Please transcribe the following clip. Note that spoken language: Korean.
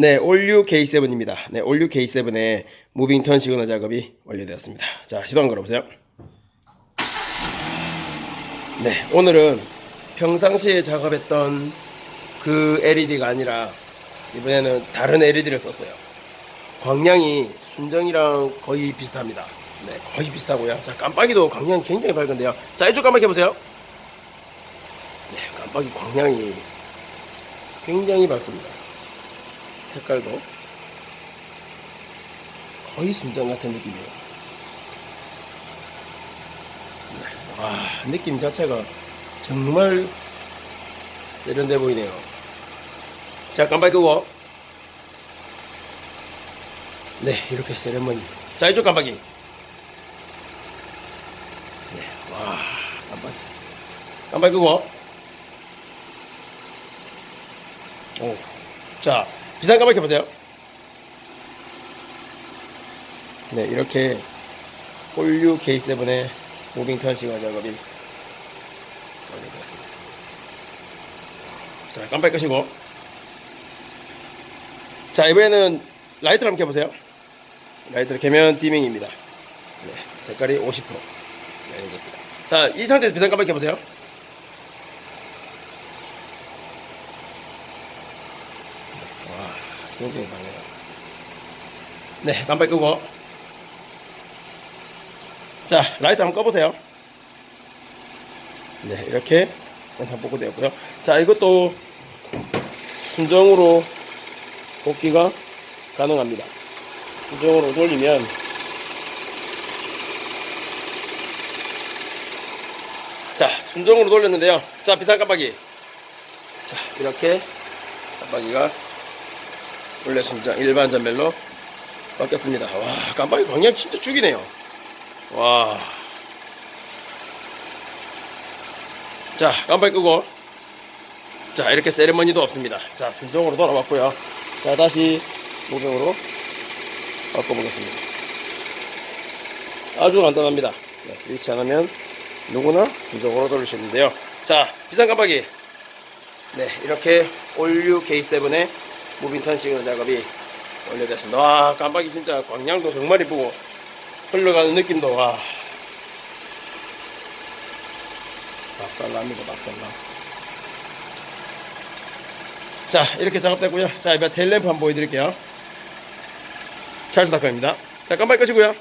네, 올류 K7입니다. 네, 올류 K7의 무빙 턴 시그널 작업이 완료되었습니다. 자, 시도 한번 걸어보세요. 네, 오늘은 평상시에 작업했던 그 LED가 아니라 이번에는 다른 LED를 썼어요. 광량이 순정이랑 거의 비슷합니다. 네, 거의 비슷하고요. 자, 깜빡이도 광량이 굉장히 밝은데요. 자, 이쪽 깜빡이 해보세요. 네, 깜빡이 광량이 굉장히 밝습니다. 색깔도 거의 순정 같은 느낌이에요. 네, 와, 느낌 자체가 정말 세련돼 보이네요. 자, 깜빡이 끄고. 네, 이렇게 세레머니. 자, 이쪽 깜빡이. 네, 와, 깜빡이. 깜빡이 끄고. 오. 자, 비상 깜빡이 보세요. 네, 이렇게 홀류 K7의 무빙 턴 시간 작업이 완료되었습니다. 자, 깜빡이 끄시고. 자, 이번에는 라이트를 한번 켜보세요. 라이트를 켜면 디밍입니다. 네, 색깔이 50% 연해졌습니다. 자, 이 상태에서 비상 깜빡이 켜보세요. 와, 굉장히 강해요. 네, 깜빡이 끄고. 자, 라이트 한번 꺼보세요. 네, 이렇게 원상 복구되었고요. 자, 이것도 순정으로 복귀가 가능합니다. 순정으로 돌리면 자, 순정으로 돌렸는데요. 자, 비상 깜빡이. 자, 이렇게 깜빡이가 원래 순정 일반 전벨로 바뀌었습니다. 와, 깜빡이 광량 진짜 죽이네요. 와. 자, 깜빡이 끄고. 자, 이렇게 세레머니도 없습니다. 자, 순정으로 돌아왔고요. 자, 다시 무병으로 바꿔보겠습니다. 아주 간단합니다. 네, 스위치 안 하면 누구나 순정으로 돌릴 수 있는데요. 자, 비상 깜빡이. 네, 이렇게 올류 K7의 무빙 턴 시그널 작업이 완료됐습니다. 와, 깜빡이 진짜 광량도 정말 이쁘고 흘러가는 느낌도 와. 박살납니다, 박살나. 자, 이렇게 작업됐고요. 자, 이번 테일램프 한번 보여드릴게요. 찰스닷컴입니다. 자, 깜빡이 끄시고요.